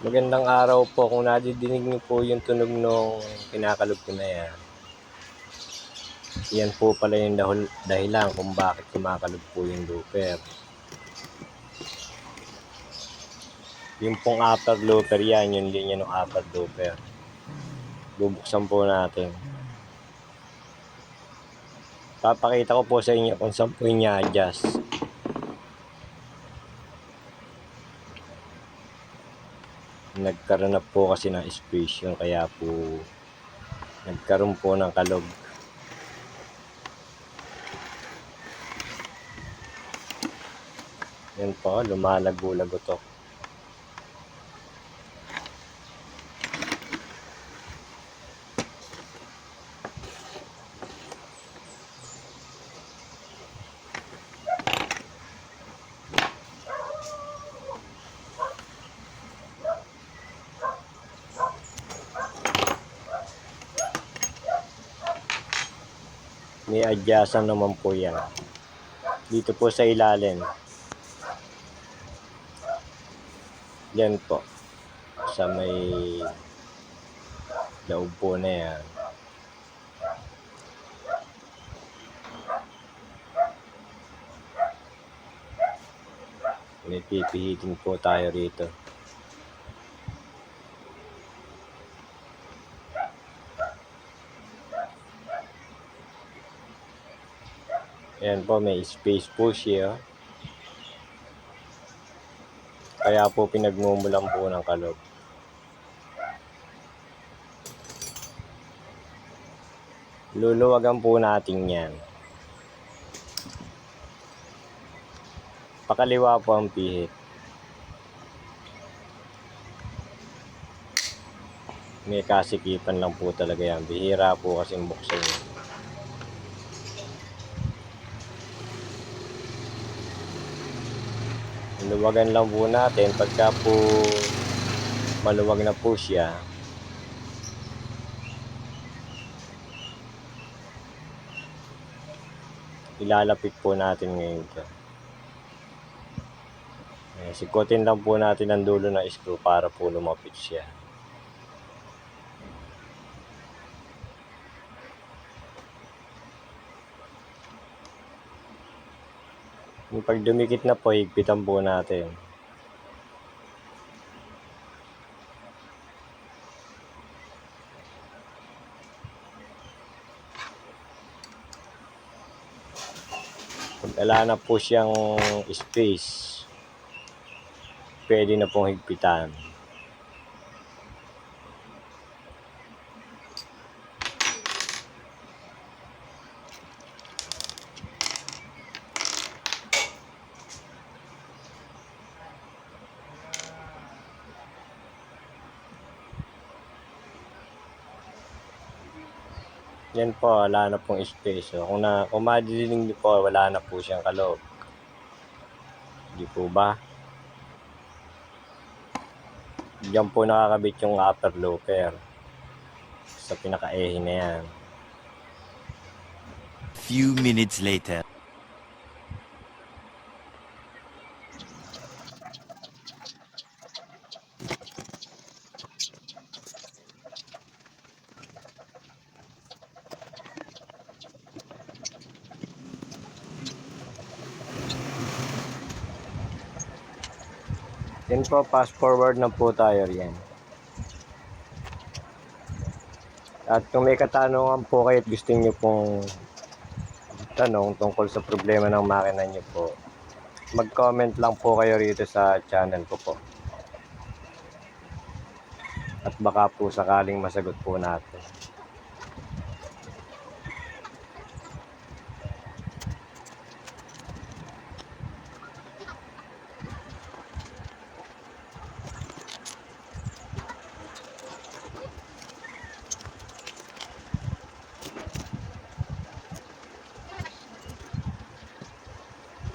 Magandang araw po. Kung nadidinig niyo po yung tunog nung kinakalog ko na yan. Yan po pala yung dahil, dahilan kung bakit kumakalog po yung looper. Yung pong upper looper yan, yung linya ng upper looper. Bubuksan po natin. Papakita ko po sa inyo kung saan po niya adjust. Nagkaroon na po kasi ng space yun kaya po nagkaroon po ng kalog. Yan po lumalago-lago to may adjustan naman po yan. Dito po sa ilalim. Yan po. Sa may daog po na yan. May pipihitin po tayo rito Ayan po, may space po siya. Kaya po pinagmumulan po ng kalog. Luluwagan po natin yan. Pakaliwa po ang pihit. May kasikipan lang po talaga yan. Bihira po kasi buksan yan. Luwagan lang po natin pagka po maluwag na po siya. Ilalapit po natin ngayon ito. Sikutin lang po natin ang dulo ng screw para po lumapit siya. Yung pag dumikit na po, higpitan po natin. Wala na po siyang space, pwede na pong higpitan. Yan po, wala na pong space. So, kung, na, kung madidinig niyo po, wala na po siyang kalog. Di po ba? Diyan po nakakabit yung upper looper. Sa pinaka-ehe na yan. Few minutes later. Yan po, fast forward na po tayo riyan. At kung may katanungan po kayo at gusto niyo pong tanong tungkol sa problema ng makina niyo po, mag-comment lang po kayo rito sa channel ko po. At baka po sakaling masagot po natin.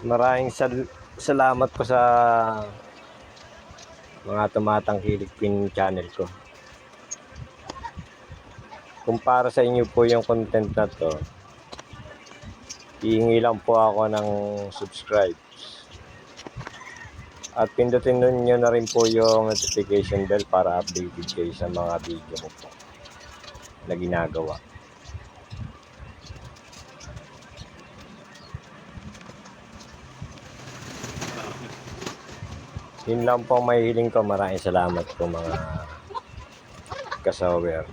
Maraming sal- salamat po sa mga tumatangkilik pin channel ko. Kung para sa inyo po yung content na to, hihingi lang po ako ng subscribe. At pindutin nun nyo na rin po yung notification bell para updated kayo sa mga video ko po na ginagawa. Yun lang po ang mahihiling ko. Maraming salamat po mga kasawer.